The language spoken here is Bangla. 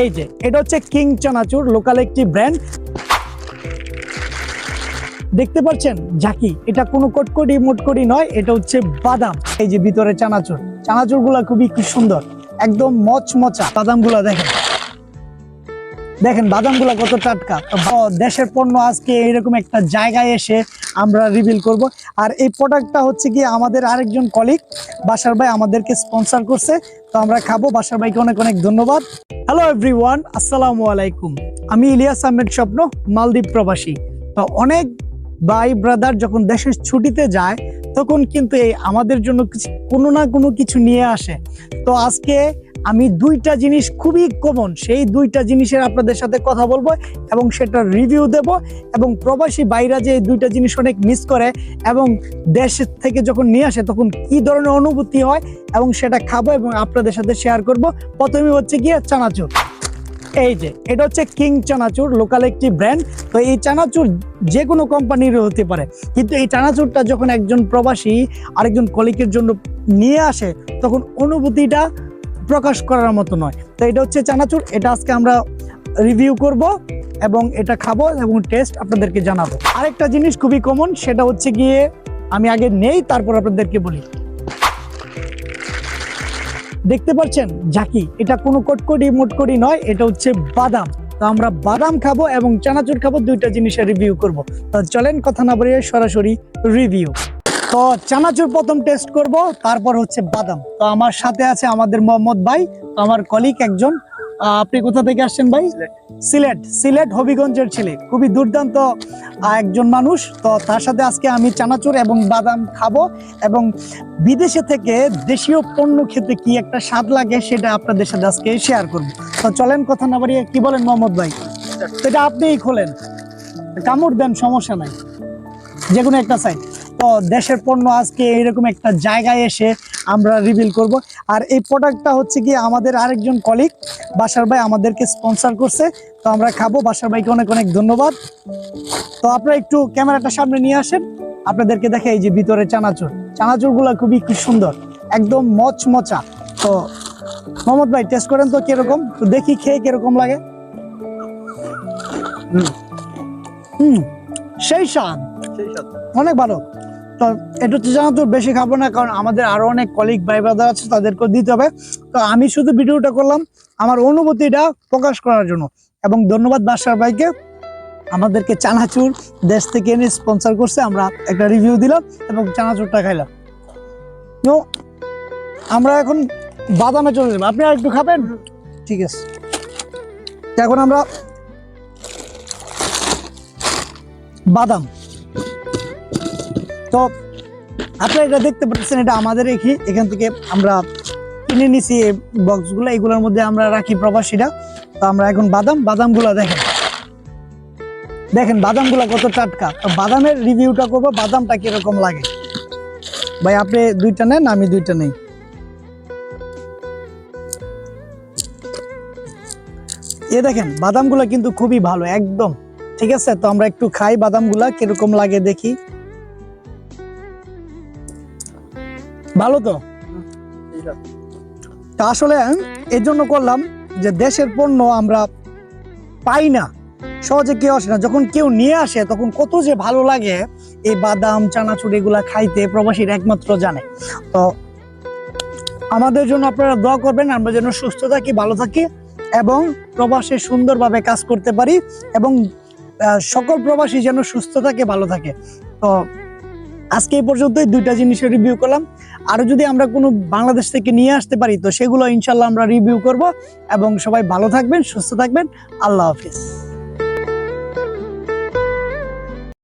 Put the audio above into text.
এই যে, এটা হচ্ছে কিং চানাচুর লোকাল একটি ব্র্যান্ড। দেখতে পাচ্ছেন ঝাঁকি এটা কোনো কটকটি মোটকটি নয়, এটা হচ্ছে বাদাম, এই যে ভিতরে চানাচুর। চানাচুরগুলা খুবই কি সুন্দর, একদম মচমচা বাদামগুলা দেখেন। দেখেন বাদামগুলা কত টাটকা। দেশের পণ্য আজকে এরকম একটা জায়গায় এসে আমরা রিভিল করব। আর এই প্রোডাক্টটা হচ্ছে কি আমাদের আরেকজন কলিগ বাসার ভাই আমাদেরকে স্পন্সর করছে। তো আমরা খাব। বাসার ভাইকে অনেক অনেক ধন্যবাদ। হ্যালো এভরিওয়ান আসসালামু আলাইকুম। আমি ইলিয়াস আহমেদ স্বপ্ন, মালদ্বীপ প্রবাসী। তো অনেক ভাই ব্রাদার যখন দেশের ছুটিতে যায়, তখন কিন্তু এই আমাদের জন্য কিছু কোনো না কোনো কিছু নিয়ে আসে। তো আজকে আমি দুইটা জিনিস খুবই কমন সেই দুইটা জিনিসের আপনাদের সাথে কথা বলব এবং সেটা রিভিউ দেব এবং প্রবাসী বাইরা যে দুইটা জিনিস অনেক মিস করে এবং দেশ থেকে যখন নিয়ে আসে তখন কি ধরনের অনুভূতি হয় এবং সেটা খাব এবং আপনাদের সাথে শেয়ার করব। প্রথমে হচ্ছে গিয়ে চানাচুর। এই যে, এটা হচ্ছে কিং চানাচুর লোকাল একটি ব্র্যান্ড তো এই চানাচুর যে কোনো কোম্পানির হতে পারে। কিন্তু এই চানাচুরটা যখন একজন প্রবাসী আরেকজন কলিকের জন্য নিয়ে আসে, তখন অনুভূতিটা প্রকাশ করার মতো নয়। তো এটা হচ্ছে চানাচুর, এটা আজকে আমরা রিভিউ করব এবং এটা খাব এবং টেস্ট আপনাদেরকে জানাব। আরেকটা জিনিস খুবই কমন সেটা হচ্ছে গিয়ে আমি আগে নেই, তারপর আপনাদেরকে বলি। দেখতে পাচ্ছেন জাকি এটা কোনো কটকটি, মোটকটি নয়, এটা হচ্ছে বাদাম। তো আমরা বাদাম খাব এবং চানাচুর খাব, দুইটা জিনিসের রিভিউ করব। তো চলেন, কথা না বলিয়ে সরাসরি রিভিউ তো চানাচুর প্রথম টেস্ট করব তারপর হচ্ছে বাদাম। তো আমার সাথে আছে আমাদের মোহাম্মদ ভাই তো আমার কলিগ একজন। আপনি কোথা থেকে আসছেন ভাই? সিলেট। সিলেট। হবিগঞ্জের ছেলে। খুবই দুর্দান্ত একজন মানুষ। তো তার সাথে আজকে আমি চানাচুর এবং বাদাম খাব এবং বিদেশে থেকে দেশীয় পণ্য খেতে কি একটা স্বাদ লাগে সেটা আপনাদের সাথে আজকে শেয়ার করব। তো চলেন কথা না বাড়িয়ে কি বলেন মোহাম্মদ ভাই? তো এটা আপনিই খোলেন। কামড় দেন সমস্যা নাই। যে কোনো একটা সাইড তো দেশের পণ্য আজকে এরকম একটা জায়গায় এসে আমরা রিভিল করব। আর এই প্রোডাক্টটা হচ্ছে কি আমাদের আরেকজন কলিগ বাসার ভাই আমাদেরকে স্পন্সর করছে। তো আমরা খাব। বাসার ভাইকে অনেক অনেক ধন্যবাদ। তো আপনারা একটু ক্যামেরাটা সামনে নিয়ে আসেন। আপনাদেরকে দেখে এই যে ভিতরে চানাচুর। চানাচুরগুলা খুবই কি সুন্দর। একদম মচমচা। তো মোহাম্মদ ভাই টেস্ট করেন তো কীরকম? তো দেখি খেয়ে কীরকম লাগে। হুম। হুম। সেই স্বাদ। অনেক ভালো। তো এটা হচ্ছে চানাচুর বেশি খাব না, কারণ আমাদের আরও অনেক কলিগ ভাই ব্রাদার আছে তাদেরকে দিতে হবে। তো আমি শুধু ভিডিওটা করলাম আমার অনুভূতিটা প্রকাশ করার জন্য। এবং ধন্যবাদ বাসার ভাইকে। আমাদেরকে চানাচুর দেশ থেকে এনে স্পন্সর করছে, আমরা একটা রিভিউ দিলাম এবং চানাচুরটা খাইলাম। তো আমরা এখন বাদামে চলে যাব। আপনি আর একটু খাবেন? ঠিক আছে। এখন আমরা বাদাম। তো আপনারা এটা দেখতে পাচ্ছেন, এটা আমাদের এখি, এখান থেকে আমরা কিনে নিছি এই বক্সগুলো এগুলোর মধ্যে আমরা রাখি প্রবাসীরা। তো আমরা এখন বাদাম, বাদামগুলো দেখেন। দেখেন বাদামগুলো কত টাটকা। বাদামের রিভিউটা করব, বাদামটা কীরকম লাগে। ভাই, আপনি দুইটা নেন, আমি দুইটা নেই। এ দেখেন, বাদামগুলো কিন্তু খুবই ভালো, একদম। ঠিক আছে? তো আমরা একটু খাই বাদামগুলা, কীরকম লাগে দেখি। ভালো তো? তা আসলে এর জন্য করলাম যে দেশের পণ্য আমরা পাই না, সহজে কেউ আসে না। যখন কেউ নিয়ে আসে, তখন কত যে ভালো লাগে, এই বাদাম, চানাচুর এগুলা খাইতে প্রবাসীর একমাত্র জানে। তো আমাদের জন্য আপনারা দোয়া করবেন, আমরা যেন সুস্থ থাকি, ভালো থাকি এবং প্রবাসে সুন্দরভাবে কাজ করতে পারি এবং সকল প্রবাসী যেন সুস্থ থাকে, ভালো থাকে। তো আজকে এই পর্যন্তই দুইটা জিনিসের রিভিউ করলাম। আরও যদি আমরা কোনো বাংলাদেশ থেকে নিয়ে আসতে পারি, তো সেগুলো ইনশাল্লাহ আমরা রিভিউ করব। এবং সবাই ভালো থাকবেন, সুস্থ থাকবেন। আল্লাহ হাফিজ।